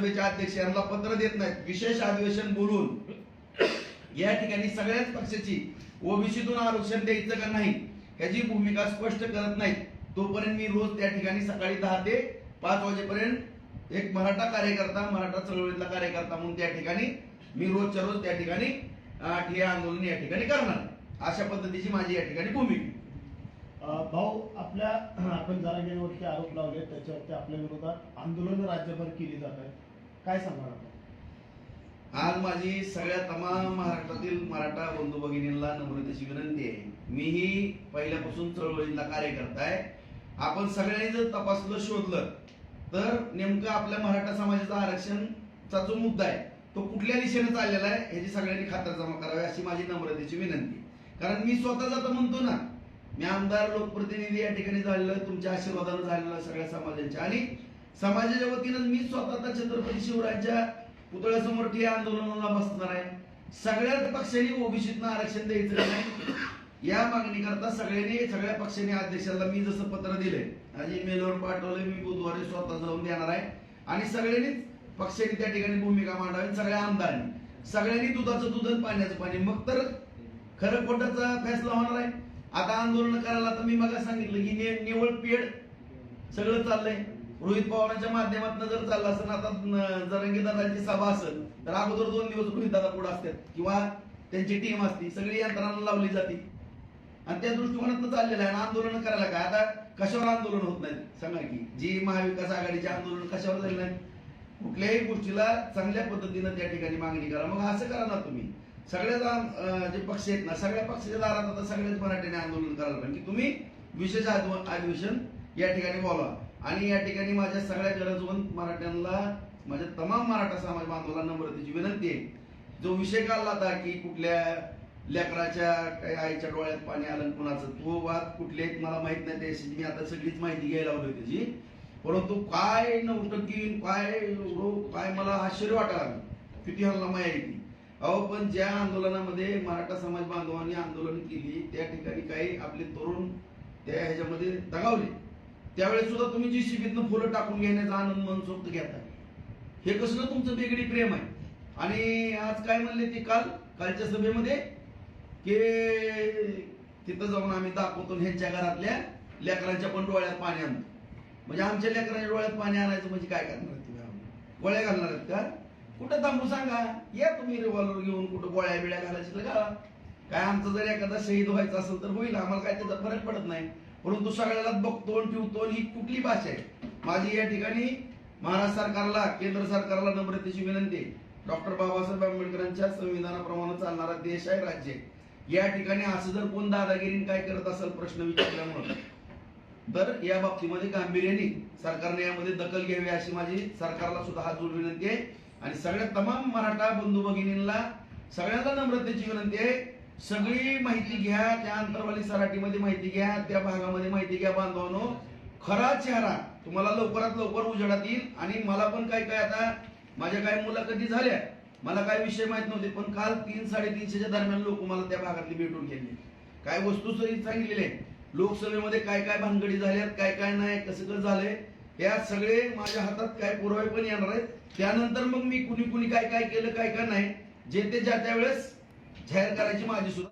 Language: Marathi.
विधानसभेचे अध्यक्ष यांना पत्र देत नाहीत. विशेष अधिवेशन बोलून. या ठिकाणी सगळ्याच पक्षाची ओबीसीतून आरक्षण द्यायचं का नाही ह्याची भूमिका स्पष्ट करत नाही तोपर्यंत मी रोज त्या ठिकाणी सकाळी दहा ते पाच वाजेपर्यंत एक मराठा कार्यकर्ता मराठा चळवळीतला कार्यकर्ता म्हणून त्या ठिकाणी मी रोजच्या रोज त्या ठिकाणी अं, आंदोलन या ठिकाणी करणार अशा पद्धतीची माझी या ठिकाणी भूमिका भाऊ आपल्या आपण जरांगेवरती आरोप लावले त्याच्यावरती आपल्या विरोधात आंदोलन राज्यभर केली जात आहे. काय सांगणार आपण? आज माझी सगळ्या तमाम महाराष्ट्रातील मराठा बंधू भगिनींना नम्रतेची विनंती आहे. मीही पहिल्यापासून चळवळींना कार्यकर्ता आहे आपण सगळ्यांनी जर तपासलं शोधलं तर नेमकं आपल्या मराठा समाजाचा आरक्षणचा जो मुद्दा आहे. तो कुठल्या दिशेने चाललेला आहे ह्याची सगळ्यांनी खातरजमा करावी अशी माझी नम्रतेची विनंती कारण मी स्वतः जाता म्हणतो ना मी आमदार लोकप्रतिनिधी या ठिकाणी झालेलं तुमच्या आशीर्वादानं झालेलं सगळ्या समाजाच्या आणि समाजाच्या वतीनं मी स्वतः छत्रपती शिवरायांच्या पुतळ्यासमोर ठिया आंदोलनाला बसणार आहे. सगळ्याच पक्षांनी ओबीसीतनं आरक्षण द्यायचं नाही. या मागणी करता सगळ्यांनी सगळ्या पक्षांनी अध्यक्षाला मी जसं पत्र दिलंय आज ईमेलवर पाठवलंय मी बुधवारी स्वतः जाऊन देणार आहे. आणि सगळ्यांनीच पक्षांनी त्या ठिकाणी भूमिका मांडावी सगळ्या आमदारांनी. सगळ्यांनी दुधाचं दूध आणि पाण्याचं पाणी. मग तर खरं खोटाचा फैसला होणार आहे. आता आंदोलन करायला तर मी मग सांगितलं की निवळ पेड सगळं चाललंय. रोहित पवारांच्या माध्यमातून जर चाललं असेल आता जरंगीदादांची सभा असेल तर अगोदर दोन दिवस रोहित दादा पुढे असतात. किंवा त्यांची टीम असती सगळी यंत्रणा लावली जाते. आणि त्या दृष्टिकोनातून चाललेलं आहे आणि आंदोलन करायला काय? आता कशावर आंदोलन होत नाही? सांगा की जी महाविकास आघाडीचे आंदोलन कशावर झाले नाही? कुठल्याही गोष्टीला चांगल्या पद्धतीनं त्या ठिकाणी मागणी करा. मग असं करा ना तुम्ही. सगळ्याच जे पक्ष आहेत ना सगळ्या पक्षाच्या दारात आता सगळ्याच मराठीने आंदोलन करायला पाहिजे की तुम्ही विशेष अधिवेशन या ठिकाणी बोलवा. आणि या ठिकाणी माझ्या सगळ्या गरजवंत मराठ्यांना माझ्या तमाम मराठा समाज बांधवांना नम्रतेची विनंती आहे. जो विषय काढला होता की कुठल्या लेकराच्या काही आईच्या डोळ्यात पाणी आलं कुणाचं तो वाद कुठले आहेत मला माहीत नाही त्याची मी आता सगळीच माहिती घ्यायला लावली त्याची परंतु काय नवटकी काय काय मला आश्चर्य वाटायला लागलं. किती हल्ला माहिती अहो पण ज्या आंदोलनामध्ये मराठा समाज बांधवांनी आंदोलन केली त्या ठिकाणी काही आपले तरुण त्या ह्याच्यामध्ये दगावले. त्यावेळेस सुद्धा तुम्ही जी शिबीतनं फुलं टाकून घेण्याचा आनंद मनसोक्त घेता. हे कसलं तुमचं वेगळी प्रेम आहे? आणि आज काय म्हणले ते काल? कालच्या सभेमध्ये की तिथं जाऊन आम्ही दाखवतो ह्यांच्या घरातल्या लेकरांच्या पण डोळ्यात पाणी आणतो. म्हणजे आमच्या लेकरांच्या डोळ्यात पाणी आणायचं म्हणजे काय करणार आहेत तुम्ही गोळ्या घालणार आहेत का? कुठं थांबू सांगा? या तुम्ही रिव्हॉल्वर घेऊन कुठं गोळ्या बिळ्या घालायचं तर घाला. काय आमचं जर एखादा शहीद व्हायचं असेल तर होईल. आम्हाला काय त्याचा फरक पडत नाही. परंतु सगळ्याला बघतो ठेवतो ही कुठली भाषा आहे? माझी या ठिकाणी महाराष्ट्र सरकारला केंद्र सरकारला नम्रतेची विनंती आहे. डॉक्टर बाबासाहेब आंबेडकरांच्या संविधानाप्रमाणे चालणारा देश आहे राज्य आहे. या ठिकाणी असं जर कोण दादागिरीने काय करत असेल प्रश्न विचारल्यामुळं तर या बाबतीमध्ये गांभीर्याने सरकारने यामध्ये दखल घ्यावी अशी माझी सरकारला सुद्धा हात जोड विनंती आहे. आणि सगळ्या तमाम मराठा बंधू भगिनींना सगळ्यांना नम्रतेची विनंती आहे. सगळी माहिती घ्या त्या अंतरवाली सराटीमध्ये माहिती घ्या त्या भागामध्ये माहिती घ्या बांधवानो. खरा चेहरा तुम्हाला लवकरात लवकर उजेडात येईल आणि मला पण काय काय आता माझ्या काय मुलाखती झाल्या मला काय विषय माहीत नव्हते पण काल तीन साडेतीनशेच्या दरम्यान लोक मला त्या भागातली भेटून गेले. काय वस्तू सहित सांगितलेले? आहे. लोकसभेमध्ये काय काय भानगडी झाल्यात काय काय नाही कसं कसं झालंय? या सगळे माझ्या हातात काय पुरावे पण येणार आहेत. त्यानंतर मग मी कुणी कुणी काय काय केलं काय काय नाही जे ते ज्या त्या वेळेस जाहीर करायची माझी सुद्धा.